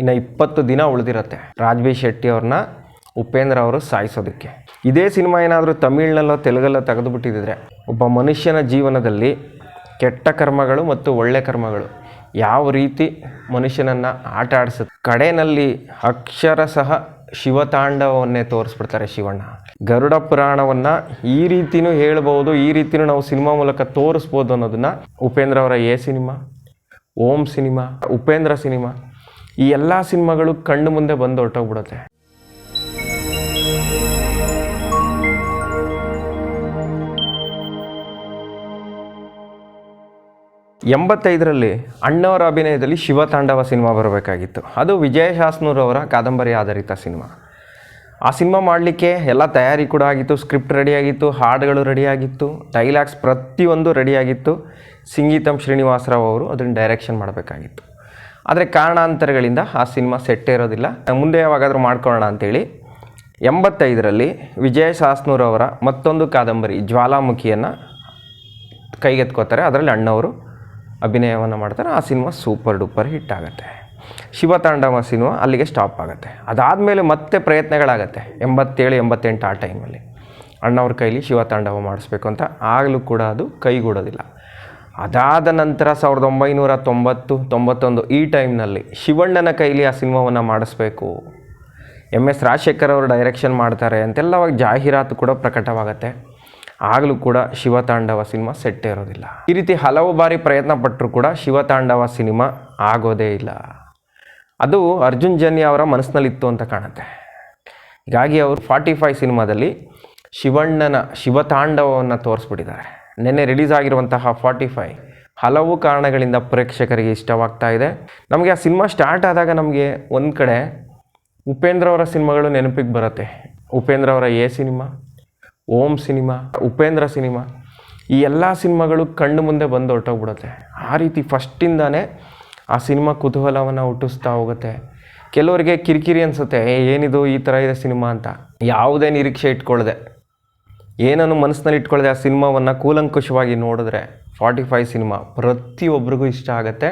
ಇನ್ನು ಇಪ್ಪತ್ತು ದಿನ ಉಳಿದಿರತ್ತೆ. ರಾಜ್ಬಿ ಶೆಟ್ಟಿ ಅವ್ರನ್ನ ಉಪೇಂದ್ರ ಅವರು ಸಾಯಿಸೋದಕ್ಕೆ. ಇದೇ ಸಿನಿಮಾ ಏನಾದರೂ ತಮಿಳ್ನಲ್ಲೋ ತೆಲುಗಲ್ಲೋ ತೆಗೆದುಬಿಟ್ಟಿದ್ರೆ ಒಬ್ಬ ಮನುಷ್ಯನ ಜೀವನದಲ್ಲಿ ಕೆಟ್ಟ ಕರ್ಮಗಳು ಮತ್ತು ಒಳ್ಳೆ ಕರ್ಮಗಳು ಯಾವ ರೀತಿ ಮನುಷ್ಯನನ್ನು ಆಟ ಆಡಿಸುತ್ತೆ. ಕಡೆಯಲ್ಲಿ ಸಹ ಶಿವತಾಂಡವನ್ನೇ ತೋರಿಸ್ಬಿಡ್ತಾರೆ ಶಿವಣ್ಣ. ಗರುಡ ಪುರಾಣವನ್ನು ಈ ರೀತಿಯೂ ಹೇಳ್ಬೋದು ಈ ರೀತಿಯೂ ನಾವು ಸಿನಿಮಾ ಮೂಲಕ ತೋರಿಸ್ಬೋದು ಅನ್ನೋದನ್ನು ಉಪೇಂದ್ರ ಅವರ A cinema, Om cinema, Upendra cinema ಈ ಎಲ್ಲ ಸಿನಿಮಾಗಳು ಕಣ್ಣು ಮುಂದೆ ಬಂದು ಹೊರಟೋಗ್ಬಿಡುತ್ತೆ. ಎಂಬತ್ತೈದರಲ್ಲಿ ಅಣ್ಣವರ ಅಭಿನಯದಲ್ಲಿ ಶಿವತಾಂಡವ ಸಿನಿಮಾ ಬರಬೇಕಾಗಿತ್ತು. ಅದು ವಿಜಯ ಶಾಸ್ನೂರವರ ಕಾದಂಬರಿ ಆಧಾರಿತ ಸಿನಿಮಾ. ಆ ಸಿನಿಮಾ ಮಾಡಲಿಕ್ಕೆ ಎಲ್ಲ ತಯಾರಿ ಕೂಡ ಆಗಿತ್ತು, ಸ್ಕ್ರಿಪ್ಟ್ ರೆಡಿಯಾಗಿತ್ತು ಹಾಡುಗಳು ರೆಡಿಯಾಗಿತ್ತು ಡೈಲಾಗ್ಸ್ ಪ್ರತಿಯೊಂದು ರೆಡಿಯಾಗಿತ್ತು ಸಂಗೀತಂ ಶ್ರೀನಿವಾಸರಾವ್ ಅವರು ಅದನ್ನು ಡೈರೆಕ್ಷನ್ ಮಾಡಬೇಕಾಗಿತ್ತು. ಆದರೆ ಕಾರಣಾಂತರಗಳಿಂದ ಆ ಸಿನಿಮಾ ಸೆಟ್ ಇರೋದಿಲ್ಲ. ಮುಂದೆ ಯಾವಾಗಾದರೂ ಮಾಡ್ಕೊಳ್ಳೋಣ ಅಂತೇಳಿ ಎಂಬತ್ತೈದರಲ್ಲಿ ವಿಜಯ ಸಾಸ್ನೂರವರ ಮತ್ತೊಂದು ಕಾದಂಬರಿ ಜ್ವಾಲಾಮುಖಿಯನ್ನು ಕೈಗೆತ್ಕೋತಾರೆ. ಅದರಲ್ಲಿ ಅಣ್ಣವರು ಅಭಿನಯವನ್ನು ಮಾಡ್ತಾರೆ. ಆ ಸಿನಿಮಾ ಸೂಪರ್ ಡೂಪರ್ ಹಿಟ್ ಆಗುತ್ತೆ. ಶಿವತಾಂಡವ ಸಿನಿಮಾ ಅಲ್ಲಿಗೆ ಸ್ಟಾಪ್ ಆಗುತ್ತೆ. ಅದಾದಮೇಲೆ ಮತ್ತೆ ಪ್ರಯತ್ನಗಳಾಗತ್ತೆ. ಎಂಬತ್ತೇಳು, ಎಂಬತ್ತೆಂಟು ಆ ಟೈಮಲ್ಲಿ. ಅಣ್ಣವ್ರ ಕೈಲಿ ಶಿವತಾಂಡವ ಮಾಡಿಸ್ಬೇಕು ಅಂತ ಆಗಲೂ ಕೂಡ ಅದು ಕೈಗೂಡೋದಿಲ್ಲ. ಅದಾದ ನಂತರ ಸಾವಿರದ ಒಂಬೈನೂರ ತೊಂಬತ್ತು, ತೊಂಬತ್ತೊಂದು ಈ ಟೈಮ್ನಲ್ಲಿ ಶಿವಣ್ಣನ ಕೈಲಿ ಆ ಸಿನಿಮಾವನ್ನು ಮಾಡಿಸ್ಬೇಕು. ಎಂ ಎಸ್ ರಾಜಶೇಖರ್ ಅವರು ಡೈರೆಕ್ಷನ್ ಮಾಡ್ತಾರೆ ಅಂತೆಲ್ಲ ಅವಾಗ ಜಾಹೀರಾತು ಕೂಡ ಪ್ರಕಟವಾಗುತ್ತೆ. ಆಗಲೂ ಕೂಡ ಶಿವತಾಂಡವ ಸಿನಿಮಾ ಸೆಟ್ಟೇ ಇರೋದಿಲ್ಲ. ಈ ರೀತಿ ಹಲವು ಬಾರಿ ಪ್ರಯತ್ನ ಪಟ್ಟರು ಕೂಡ ಶಿವತಾಂಡವ ಸಿನಿಮಾ ಆಗೋದೇ ಇಲ್ಲ. ಅದು ಅರ್ಜುನ್ ಜನ್ಯ ಅವರ ಮನಸ್ಸಿನಲ್ಲಿತ್ತು ಅಂತ ಕಾಣುತ್ತೆ. ಹೀಗಾಗಿ ಅವರು ಫಾರ್ಟಿ ಫೈವ್ ಸಿನಿಮಾದಲ್ಲಿ ಶಿವಣ್ಣನ ಶಿವತಾಂಡವವನ್ನು ತೋರಿಸ್ಬಿಟ್ಟಿದ್ದಾರೆ. ನಿನ್ನೆ ರಿಲೀಸ್ ಆಗಿರುವಂತಹ ಫಾರ್ಟಿ ಫೈ ಹಲವು ಕಾರಣಗಳಿಂದ ಪ್ರೇಕ್ಷಕರಿಗೆ ಇಷ್ಟವಾಗ್ತಾ ಇದೆ. ನಮಗೆ ಆ ಸಿನಿಮಾ ಸ್ಟಾರ್ಟ್ ಆದಾಗ ನಮಗೆ ಒಂದು ಕಡೆ ಉಪೇಂದ್ರ ಅವರ ಸಿನಿಮಾಗಳು ನೆನಪಿಗೆ ಬರುತ್ತೆ. ಉಪೇಂದ್ರ ಅವರ A cinema, Om cinema, Upendra cinema, ಈ ಎಲ್ಲ ಸಿನಿಮಾಗಳು ಕಣ್ಣು ಮುಂದೆ ಬಂದು ಹೊರಟೋಗ್ಬಿಡುತ್ತೆ. ಆ ರೀತಿ ಫಸ್ಟಿಂದಾನೇ ಆ ಸಿನಿಮಾ ಕುತೂಹಲವನ್ನು ಹುಟ್ಟಿಸ್ತಾ ಹೋಗುತ್ತೆ. ಕೆಲವರಿಗೆ ಕಿರಿಕಿರಿ ಅನಿಸುತ್ತೆ ಏನಿದು ಈ ಥರ ಇದೆ ಸಿನಿಮಾ ಅಂತ. ಯಾವುದೇ ನಿರೀಕ್ಷೆ ಇಟ್ಕೊಳ್ಳದೆ ಏನನ್ನು ಮನಸ್ಸಿನಲ್ಲಿ ಇಟ್ಕೊಳ್ಳದೆ ಆ ಸಿನಿಮಾವನ್ನು ಕೂಲಂಕುಷವಾಗಿ ನೋಡಿದ್ರೆ ಫಾರ್ಟಿ ಫೈವ್ ಸಿನಿಮಾ ಪ್ರತಿಯೊಬ್ಬರಿಗೂ ಇಷ್ಟ ಆಗುತ್ತೆ.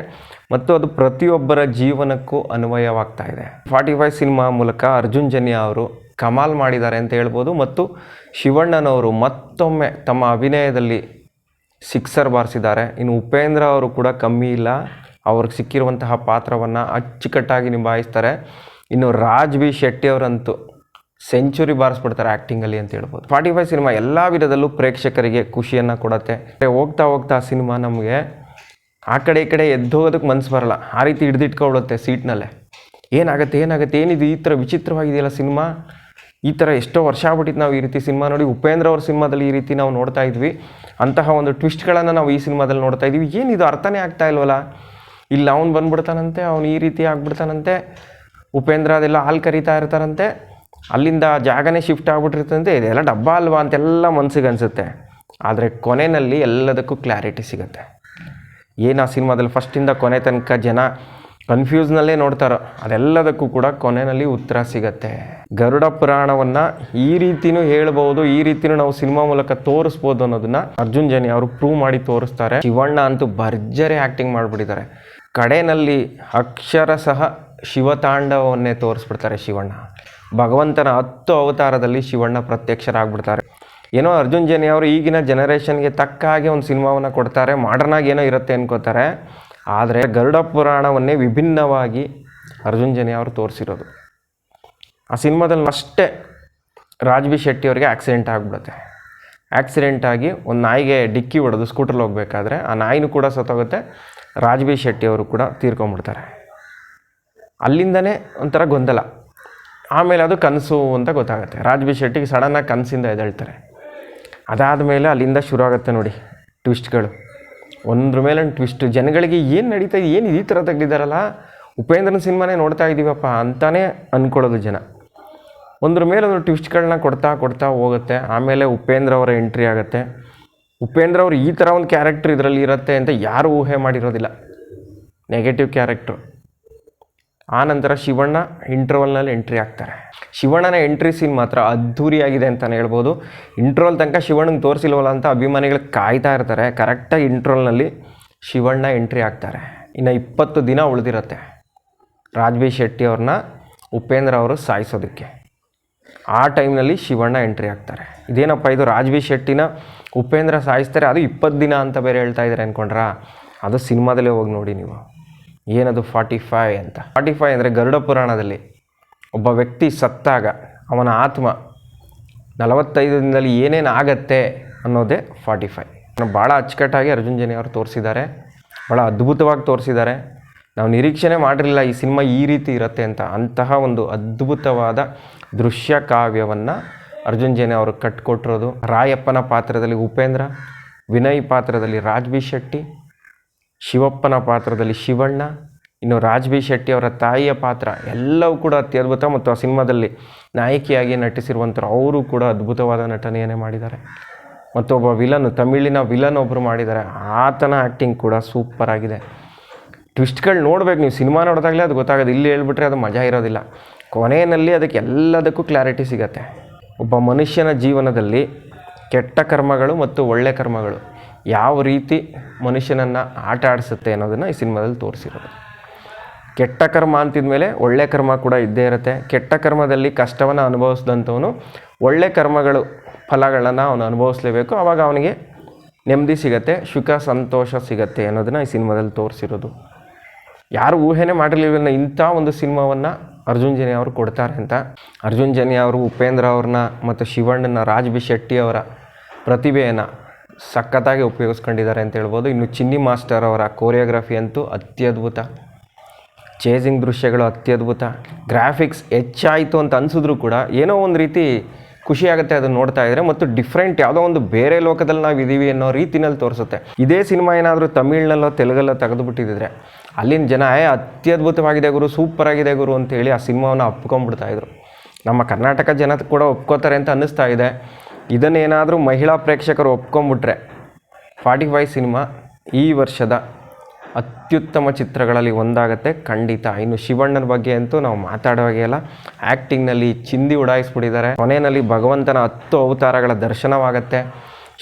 ಮತ್ತು ಅದು ಪ್ರತಿಯೊಬ್ಬರ ಜೀವನಕ್ಕೂ ಅನ್ವಯವಾಗ್ತಾ ಇದೆ. ಫಾರ್ಟಿ ಫೈವ್ ಸಿನಿಮಾ ಮೂಲಕ ಅರ್ಜುನ್ ಜನ್ಯ ಅವರು ಕಮಾಲ್ ಮಾಡಿದ್ದಾರೆ ಅಂತ ಹೇಳ್ಬೋದು. ಮತ್ತು ಶಿವಣ್ಣನವರು ಮತ್ತೊಮ್ಮೆ ತಮ್ಮ ಅಭಿನಯದಲ್ಲಿ ಸಿಕ್ಸರ್ ಬಾರಿಸಿದ್ದಾರೆ. ಇನ್ನು ಉಪೇಂದ್ರ ಅವರು ಕೂಡ ಕಮ್ಮಿ ಇಲ್ಲ. ಅವ್ರಿಗೆ ಸಿಕ್ಕಿರುವಂತಹ ಪಾತ್ರವನ್ನು ಅಚ್ಚುಕಟ್ಟಾಗಿ ನಿಭಾಯಿಸ್ತಾರೆ. ಇನ್ನು ರಾಜ್ ಬಿ ಶೆಟ್ಟಿ ಅವರಂತೂ ಸೆಂಚುರಿ ಬಾರಿಸ್ಬಿಡ್ತಾರೆ ಆ್ಯಕ್ಟಿಂಗಲ್ಲಿ ಅಂತ ಹೇಳ್ಬೋದು. ಫಾರ್ಟಿ ಫೈವ್ ಸಿನಿಮಾ ಎಲ್ಲ ವಿಧದಲ್ಲೂ ಪ್ರೇಕ್ಷಕರಿಗೆ ಖುಷಿಯನ್ನು ಕೊಡುತ್ತೆ. ಹೋಗ್ತಾ ಹೋಗ್ತಾ ಆ ಸಿನಿಮಾ ನಮಗೆ ಆ ಕಡೆ ಈ ಕಡೆ ಎದ್ದೋಗೋದಕ್ಕೆ ಮನಸ್ಸು ಬರಲ್ಲ. ಆ ರೀತಿ ಹಿಡ್ದಿಟ್ಕೊಳ್ಳುತ್ತೆ ಸೀಟ್ನಲ್ಲೇ. ಏನಾಗುತ್ತೆ ಏನಾಗುತ್ತೆ, ಏನಿದು ಈ ಥರ ವಿಚಿತ್ರವಾಗಿದೆಯಲ್ಲ ಸಿನಿಮಾ ಈ ಥರ ಎಷ್ಟೋ ವರ್ಷ ಆಗ್ಬಿಟ್ಟಿತ್ತು ನಾವು ಈ ರೀತಿ ಸಿನಿಮಾ ನೋಡಿ. ಉಪೇಂದ್ರ ಅವ್ರ ಸಿನಿಮಾದಲ್ಲಿ ಈ ರೀತಿ ನಾವು ನೋಡ್ತಾ ಇದ್ವಿ. ಅಂತಹ ಒಂದು ಟ್ವಿಸ್ಟ್ಗಳನ್ನು ನಾವು ಈ ಸಿನಿಮಾದಲ್ಲಿ ನೋಡ್ತಾ ಇದ್ವಿ. ಏನಿದು ಅರ್ಥನೇ ಆಗ್ತಾ ಇಲ್ವಲ್ಲ? ಇಲ್ಲಿ, ಅವ್ನು ಬಂದ್ಬಿಡ್ತಾನಂತೆ, ಅವ್ನು ಈ ರೀತಿ ಆಗ್ಬಿಡ್ತಾನಂತೆ. ಉಪೇಂದ್ರ ಅದೆಲ್ಲ ಹಾಲು ಕರಿತಾ ಇರ್ತಾರಂತೆ. ಅಲ್ಲಿಂದ ಜಾಗನೇ ಶಿಫ್ಟ್ ಆಗ್ಬಿಟ್ಟಿರ್ತಂತೆ ಇದೆಲ್ಲ ಡಬ್ಬ ಅಲ್ವಾ ಅಂತೆಲ್ಲ ಮನಸ್ಸಿಗೆ ಅನಿಸುತ್ತೆ. ಆದರೆ ಕೊನೆಯಲ್ಲಿ ಎಲ್ಲದಕ್ಕೂ ಕ್ಲಾರಿಟಿ ಸಿಗುತ್ತೆ. ಏನು ಆ ಸಿನಿಮಾದಲ್ಲಿ ಫಸ್ಟಿಂದ ಕೊನೆ ತನಕ ಜನ ಕನ್ಫ್ಯೂಸ್ನಲ್ಲೇ ನೋಡ್ತಾರೋ, ಅದೆಲ್ಲದಕ್ಕೂ ಕೂಡ ಕೊನೆಯಲ್ಲಿ ಉತ್ತರ ಸಿಗತ್ತೆ. ಗರುಡ ಪುರಾಣವನ್ನು ಈ ರೀತಿನೂ ಹೇಳ್ಬೋದು ಈ ರೀತಿನೂ ನಾವು ಸಿನಿಮಾ ಮೂಲಕ ತೋರಿಸ್ಬೋದು ಅನ್ನೋದನ್ನ ಅರ್ಜುನ್ ಜನಿ ಅವರು ಪ್ರೂವ್ ಮಾಡಿ ತೋರಿಸ್ತಾರೆ. ಶಿವಣ್ಣ ಅಂತೂ ಭರ್ಜರಿ ಆ್ಯಕ್ಟಿಂಗ್ ಮಾಡಿಬಿಟ್ಟಿದ್ದಾರೆ. ಕಡೆಯಲ್ಲಿ ಅಕ್ಷರಶಃ ಶಿವತಾಂಡವನ್ನೇ ತೋರಿಸ್ಬಿಡ್ತಾರೆ ಶಿವಣ್ಣ. ಭಗವಂತನ ಹತ್ತು ಅವತಾರದಲ್ಲಿ ಶಿವಣ್ಣ ಪ್ರತ್ಯಕ್ಷರಾಗ್ಬಿಡ್ತಾರೆ. ಏನೋ ಅರ್ಜುನ್ ಜನಿ ಅವರು ಈಗಿನ ಜನರೇಷನ್ಗೆ ತಕ್ಕ ಹಾಗೆ ಒಂದು ಸಿನಿಮಾವನ್ನು ಕೊಡ್ತಾರೆ ಮಾಡರ್ನಾಗಿ ಏನೋ ಇರುತ್ತೆ ಅನ್ಕೋತಾರೆ. ಆದರೆ ಗರುಡ ಪುರಾಣವನ್ನೇ ವಿಭಿನ್ನವಾಗಿ ಅರ್ಜುನ್ ಜನಿ ಅವರು ತೋರಿಸಿರೋದು. ಆ ಸಿನಿಮಾದಲ್ಲಿ ಅಷ್ಟೇ ರಾಜ್ಬಿ ಶೆಟ್ಟಿ ಅವರಿಗೆ ಆಕ್ಸಿಡೆಂಟ್ ಆಗಿಬಿಡುತ್ತೆ. ಆಕ್ಸಿಡೆಂಟ್ ಆಗಿ ಒಂದು ನಾಯಿಗೆ ಡಿಕ್ಕಿ ಹೊಡೆದು ಸ್ಕೂಟ್ರಲ್ಲಿ ಹೋಗಬೇಕಾದ್ರೆ ಆ ನಾಯಿನೂ ಕೂಡ ಸತ್ತೋಗುತ್ತೆ, ರಾಜ್ಬಿ ಶೆಟ್ಟಿ ಅವರು ಕೂಡ ತೀರ್ಕೊಂಡ್ಬಿಡ್ತಾರೆ. ಅಲ್ಲಿಂದನೇ ಒಂಥರ ಗೊಂದಲ. ಆಮೇಲೆ ಅದು ಕನಸು ಅಂತ ಗೊತ್ತಾಗುತ್ತೆ. ರಾಜ್ಬಿ ಶೆಟ್ಟಿಗೆ ಸಡನ್ನಾಗಿ ಕನಸಿಂದ ಎದ್ದೇಳ್ತಾರೆ. ಅದಾದಮೇಲೆ ಅಲ್ಲಿಂದ ಶುರು ಆಗುತ್ತೆ ನೋಡಿ ಟ್ವಿಸ್ಟ್ಗಳು. ಒಂದ್ರ ಮೇಲೆ ಟ್ವಿಸ್ಟ್, ಜನಗಳಿಗೆ ಏನು ನಡೀತಾ ಇದೆ, ಏನು ಈ ಥರ ತೆಗ್ದಿದ್ದಾರಲ್ಲ, ಉಪೇಂದ್ರನ ಸಿನಿಮಾನೇ ನೋಡ್ತಾ ಇದ್ದೀವಪ್ಪ ಅಂತಲೇ ಅಂದ್ಕೊಳ್ಳೋದು ಜನ. ಒಂದ್ರ ಮೇಲೆ ಒಂದು ಟ್ವಿಸ್ಟ್ಗಳನ್ನ ಕೊಡ್ತಾ ಕೊಡ್ತಾ ಹೋಗುತ್ತೆ. ಆಮೇಲೆ ಉಪೇಂದ್ರ ಅವರ ಎಂಟ್ರಿ ಆಗುತ್ತೆ. ಉಪೇಂದ್ರ ಅವರು ಈ ಥರ ಒಂದು ಕ್ಯಾರೆಕ್ಟರ್ ಇದರಲ್ಲಿ ಇರುತ್ತೆ ಅಂತ ಯಾರೂ ಊಹೆ ಮಾಡಿರೋದಿಲ್ಲ. Negative character. ಆ ನಂತರ ಶಿವಣ್ಣ ಇಂಟರ್ವಲ್ನಲ್ಲಿ ಎಂಟ್ರಿ ಆಗ್ತಾರೆ. ಶಿವಣ್ಣನ ಎಂಟ್ರಿ ಸೀನ್ ಮಾತ್ರ ಅದ್ಧೂರಿಯಾಗಿದೆ ಅಂತಲೇ ಹೇಳ್ಬೋದು. ಇಂಟ್ರೋಲ್ ತನಕ ಶಿವಣ್ಣಂಗೆ ತೋರಿಸಿಲ್ವಲ್ಲ ಅಂತ ಅಭಿಮಾನಿಗಳು ಕಾಯ್ತಾ ಇರ್ತಾರೆ. ಕರೆಕ್ಟಾಗಿ ಇಂಟ್ರೋಲ್ನಲ್ಲಿ ಶಿವಣ್ಣ ಎಂಟ್ರಿ ಆಗ್ತಾರೆ. ಇನ್ನು ಇಪ್ಪತ್ತು ದಿನ ಉಳಿದಿರುತ್ತೆ. ರಾಜ್ಬಿ ಶೆಟ್ಟಿ ಅವ್ರನ್ನ ಉಪೇಂದ್ರ ಅವರು ಸಾಯಿಸೋದಕ್ಕೆ. ಆ ಟೈಮ್ನಲ್ಲಿ ಶಿವಣ್ಣ ಎಂಟ್ರಿ ಆಗ್ತಾರೆ. ಇದೇನಪ್ಪ ಇದು ರಾಜ್ಬಿ ಶೆಟ್ಟಿನ ಉಪೇಂದ್ರ ಸಾಯಿಸ್ತಾರೆ, ಅದು ಇಪ್ಪತ್ತು ದಿನ ಅಂತ ಬೇರೆ ಹೇಳ್ತಾ ಇದ್ದಾರೆ ಅಂದ್ಕೊಂಡ್ರಾ ಅದು ಸಿನಿಮಾದಲ್ಲೇ ಹೋಗಿ ನೋಡಿ ನೀವು. ಏನದು ಫಾರ್ಟಿ ಫೈ ಅಂತ. ಫಾರ್ಟಿ ಫೈ ಅಂದರೆ ಗರುಡ ಪುರಾಣದಲ್ಲಿ ಒಬ್ಬ ವ್ಯಕ್ತಿ ಸತ್ತಾಗ ಅವನ ಆತ್ಮ ನಲವತ್ತೈದು ದಿನದಲ್ಲಿ ಏನೇನು ಆಗತ್ತೆ ಅನ್ನೋದೇ ಫಾರ್ಟಿ ಫೈ ಭಾಳ ಅಚ್ಚುಕಟ್ಟಾಗಿ ಅರ್ಜುನ್ ಜನಿ ಅವರು ತೋರಿಸಿದ್ದಾರೆ. ಭಾಳ ಅದ್ಭುತವಾಗಿ ತೋರಿಸಿದ್ದಾರೆ. ನಾವು ನಿರೀಕ್ಷಣೆ ಮಾಡಿರಲಿಲ್ಲ ಈ ಸಿನಿಮಾ ಈ ರೀತಿ ಇರುತ್ತೆ ಅಂತ. ಅಂತಹ ಒಂದು ಅದ್ಭುತವಾದ ದೃಶ್ಯ ಕಾವ್ಯವನ್ನು ಅರ್ಜುನ್ ಜನಿ ಅವರು ಕಟ್ಕೊಟ್ಟಿರೋದು. ರಾಯಪ್ಪನ ಪಾತ್ರದಲ್ಲಿ ಉಪೇಂದ್ರ, ವಿನಯ್ ಪಾತ್ರದಲ್ಲಿ ರಾಜ್ ಬಿ ಶೆಟ್ಟಿ ಶಿವಪ್ಪನ ಪಾತ್ರದಲ್ಲಿ ಶಿವಣ್ಣ, ಇನ್ನು ರಾಜ್ ಬಿ ಶೆಟ್ಟಿ ಅವರ ತಾಯಿಯ ಪಾತ್ರ ಎಲ್ಲವೂ ಕೂಡ ಅತ್ಯದ್ಭುತ ಮತ್ತು ಆ ಸಿನಿಮಾದಲ್ಲಿ ನಾಯಕಿಯಾಗಿ ನಟಿಸಿರುವಂಥರು ಅವರು ಕೂಡ ಅದ್ಭುತವಾದ ನಟನೆಯನ್ನೇ ಮಾಡಿದ್ದಾರೆ. ಮತ್ತು ಒಬ್ಬ ವಿಲನ್, ತಮಿಳಿನ ವಿಲನ್ ಒಬ್ಬರು ಮಾಡಿದ್ದಾರೆ. ಆತನ ಆ್ಯಕ್ಟಿಂಗ್ ಕೂಡ ಸೂಪರ್ ಆಗಿದೆ. ಟ್ವಿಸ್ಟ್ಗಳು ನೋಡ್ಬೇಕು, ನೀವು ಸಿನಿಮಾ ನೋಡಿದಾಗಲೇ ಅದು ಗೊತ್ತಾಗೋದು. ಇಲ್ಲಿ ಹೇಳ್ಬಿಟ್ರೆ ಅದು ಮಜಾ ಇರೋದಿಲ್ಲ. ಕೊನೆಯಲ್ಲಿ ಅದಕ್ಕೆ ಎಲ್ಲದಕ್ಕೂ ಕ್ಲಾರಿಟಿ ಸಿಗತ್ತೆ. ಒಬ್ಬ ಮನುಷ್ಯನ ಜೀವನದಲ್ಲಿ ಕೆಟ್ಟ ಕರ್ಮಗಳು ಮತ್ತು ಒಳ್ಳೆ ಕರ್ಮಗಳು ಯಾವ ರೀತಿ ಮನುಷ್ಯನನ್ನು ಆಟ ಆಡಿಸುತ್ತೆ ಅನ್ನೋದನ್ನು ಈ ಸಿನಿಮಾದಲ್ಲಿ ತೋರಿಸಿರೋದು. ಕೆಟ್ಟ ಕರ್ಮ ಅಂತಿದ ಮೇಲೆ ಒಳ್ಳೆ ಕರ್ಮ ಕೂಡ ಇದ್ದೇ ಇರುತ್ತೆ. ಕೆಟ್ಟ ಕರ್ಮದಲ್ಲಿ ಕಷ್ಟವನ್ನು ಅನುಭವಿಸಿದಂಥವನು ಒಳ್ಳೆ ಕರ್ಮಗಳು ಫಲಗಳನ್ನು ಅವನು ಅನುಭವಿಸಲೇಬೇಕು. ಆವಾಗ ಅವನಿಗೆ ನೆಮ್ಮದಿ ಸಿಗತ್ತೆ, ಸುಖ, ಸಂತೋಷ ಸಿಗತ್ತೆ ಅನ್ನೋದನ್ನು ಈ ಸಿನಿಮಾದಲ್ಲಿ ತೋರಿಸಿರೋದು. ಯಾರು ಊಹೆನೇ ಮಾಡಿರಲಿಲ್ಲ ಇಂಥ ಒಂದು ಸಿನಿಮಾವನ್ನು ಅರ್ಜುನ್ ಜನಿ ಅವರು ಕೊಡ್ತಾರೆ ಅಂತ. ಅರ್ಜುನ್ ಜನಿ ಅವರು, ಉಪೇಂದ್ರ ಅವ್ರನ್ನ ಮತ್ತು ಶಿವಣ್ಣನ ರಾಜ್ ಬಿ ಶೆಟ್ಟಿ ಅವರ ಪ್ರತಿಭೆಯನ್ನು ಸಖತ್ತಾಗಿ ಉಪಯೋಗಿಸ್ಕೊಂಡಿದ್ದಾರೆ ಅಂತ ಹೇಳ್ಬೋದು. ಇನ್ನು ಚಿನ್ನಿ ಮಾಸ್ಟರ್ ಅವರ ಕೋರಿಯೋಗ್ರಫಿ ಅಂತೂ ಅತ್ಯದ್ಭುತ. ಚೇಸಿಂಗ್ ದೃಶ್ಯಗಳು ಅತ್ಯದ್ಭುತ. ಗ್ರಾಫಿಕ್ಸ್ ಹೆಚ್ಚಾಯಿತು ಅಂತ ಅನಿಸಿದ್ರು ಕೂಡ ಏನೋ ಒಂದು ರೀತಿ ಖುಷಿಯಾಗುತ್ತೆ ಅದನ್ನು ನೋಡ್ತಾ ಇದ್ರೆ ಮತ್ತು ಡಿಫ್ರೆಂಟ್ ಯಾವುದೋ ಒಂದು ಬೇರೆ ಲೋಕದಲ್ಲಿ ನಾವು ಇದ್ದೀವಿ ಅನ್ನೋ ರೀತಿನಲ್ಲಿ ತೋರಿಸುತ್ತೆ. ಇದೇ ಸಿನಿಮಾ ಏನಾದರೂ ತಮಿಳ್ನಲ್ಲೋ ತೆಲುಗಲ್ಲೋ ತೆಗೆದುಬಿಟ್ಟಿದ್ರೆ ಅಲ್ಲಿನ ಜನ ಅತ್ಯದ್ಭುತವಾಗಿದೆ ಗುರು ಸೂಪರ್ ಆಗಿದೆ ಗುರು ಅಂತೇಳಿ ಆ ಸಿನಿಮಾವನ್ನು ಒಪ್ಕೊಂಡ್ಬಿಡ್ತಾ ಇದ್ರು. ನಮ್ಮ ಕರ್ನಾಟಕ ಜನ ಕೂಡ ಒಪ್ಕೋತಾರೆ ಅಂತ ಅನ್ನಿಸ್ತಾ ಇದೆ. ಇದನ್ನೇನಾದರೂ ಮಹಿಳಾ ಪ್ರೇಕ್ಷಕರು ಒಪ್ಕೊಂಬಿಟ್ರೆ ಫಾರ್ಟಿ ಫೈವ್ ಸಿನಿಮಾ ಈ ವರ್ಷದ ಅತ್ಯುತ್ತಮ ಚಿತ್ರಗಳಲ್ಲಿ ಒಂದಾಗತ್ತೆ. ಖಂಡಿತ ಇನ್ನು ಶಿವಣ್ಣನ ಬಗ್ಗೆ ಅಂತೂ ನಾವು ಮಾತಾಡೋ ಹಾಗೆ ಇಲ್ಲ ಆ್ಯಕ್ಟಿಂಗ್ನಲ್ಲಿ ಚಿಂದಿ ಉಡಾಯಿಸ್ಬಿಟ್ಟಿದ್ದಾರೆ. ಕೊನೆಯಲ್ಲಿ ಭಗವಂತನ ಹತ್ತು ಅವತಾರಗಳ ದರ್ಶನವಾಗತ್ತೆ.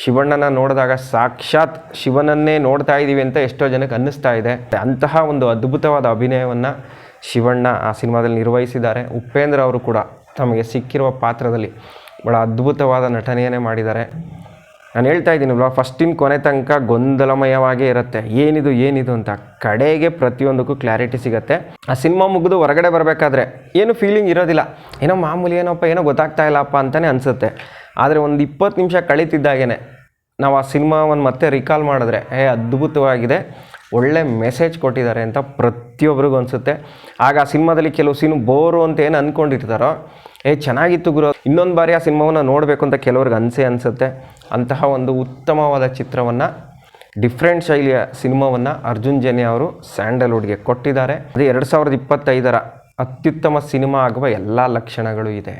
ಶಿವಣ್ಣನ ನೋಡಿದಾಗ ಸಾಕ್ಷಾತ್ ಶಿವನನ್ನೇ ನೋಡ್ತಾ ಇದ್ದೀವಿ ಅಂತ ಎಷ್ಟೋ ಜನಕ್ಕೆ ಅನ್ನಿಸ್ತಾ ಇದೆ. ಅಂತಹ ಒಂದು ಅದ್ಭುತವಾದ ಅಭಿನಯವನ್ನು ಶಿವಣ್ಣ ಆ ಸಿನಿಮಾದಲ್ಲಿ ನಿರ್ವಹಿಸಿದ್ದಾರೆ. ಉಪೇಂದ್ರ ಅವರು ಕೂಡ ತಮಗೆ ಸಿಕ್ಕಿರುವ ಪಾತ್ರದಲ್ಲಿ ಭಾಳ ಅದ್ಭುತವಾದ ನಟನೆಯನ್ನೇ ಮಾಡಿದ್ದಾರೆ. ನಾನು ಹೇಳ್ತಾ ಇದ್ದೀನಿ ಬ್ಲಾ ಫಸ್ಟಿನ ಕೊನೆ ತನಕ ಗೊಂದಲಮಯವಾಗೇ ಇರುತ್ತೆ. ಏನಿದು ಏನಿದು ಅಂತ ಕಡೆಗೆ ಪ್ರತಿಯೊಂದಕ್ಕೂ ಕ್ಲಾರಿಟಿ ಸಿಗುತ್ತೆ. ಆ ಸಿನಿಮಾ ಮುಗಿದು ಹೊರಗಡೆ ಬರಬೇಕಾದ್ರೆ ಏನು ಫೀಲಿಂಗ್ ಇರೋದಿಲ್ಲ. ಏನೋ ಮಾಮೂಲಿ ಏನಪ್ಪ ಏನೋ ಗೊತ್ತಾಗ್ತಾ ಇಲ್ಲಪ್ಪ ಅಂತಲೇ ಅನಿಸುತ್ತೆ. ಆದರೆ ಒಂದು ಇಪ್ಪತ್ತು ನಿಮಿಷ ಕಳೀತಿದ್ದಾಗೇ ನಾವು ಆ ಸಿನಿಮಾವನ್ನು ಮತ್ತೆ ರಿಕಾಲ್ ಮಾಡಿದ್ರೆ, ಏ, ಅದ್ಭುತವಾಗಿದೆ. ಒಳ್ಳೆ ಮೆಸೇಜ್ ಕೊಟ್ಟಿದ್ದಾರೆ ಅಂತ ಪ್ರತಿಯೊಬ್ಬರಿಗೂ ಅನಿಸುತ್ತೆ. ಆಗ ಆ ಸಿನಿಮಾದಲ್ಲಿ ಕೆಲವು ಸೀನು ಬೋರು ಅಂತ ಏನು ಅಂದ್ಕೊಂಡಿರ್ತಾರೋ ಏ ಚೆನ್ನಾಗಿತ್ತು ಗುರು, ಇನ್ನೊಂದು ಬಾರಿ ಆ ಸಿನಿಮಾವನ್ನು ನೋಡಬೇಕು ಅಂತ ಕೆಲವ್ರಿಗೆ ಅನಿಸೆ ಅನಿಸುತ್ತೆ. ಅಂತಹ ಒಂದು ಉತ್ತಮವಾದ ಚಿತ್ರವನ್ನು ಡಿಫ್ರೆಂಟ್ ಶೈಲಿಯ ಸಿನಿಮಾವನ್ನು ಅರ್ಜುನ್ ಜನಿ ಅವರು ಸ್ಯಾಂಡಲ್ವುಡ್ಗೆ ಕೊಟ್ಟಿದ್ದಾರೆ. ಅದೇ ಎರಡು ಸಾವಿರದ ಇಪ್ಪತ್ತೈದರ ಅತ್ಯುತ್ತಮ ಸಿನಿಮಾ ಆಗುವ ಎಲ್ಲ ಲಕ್ಷಣಗಳು ಇದೆ.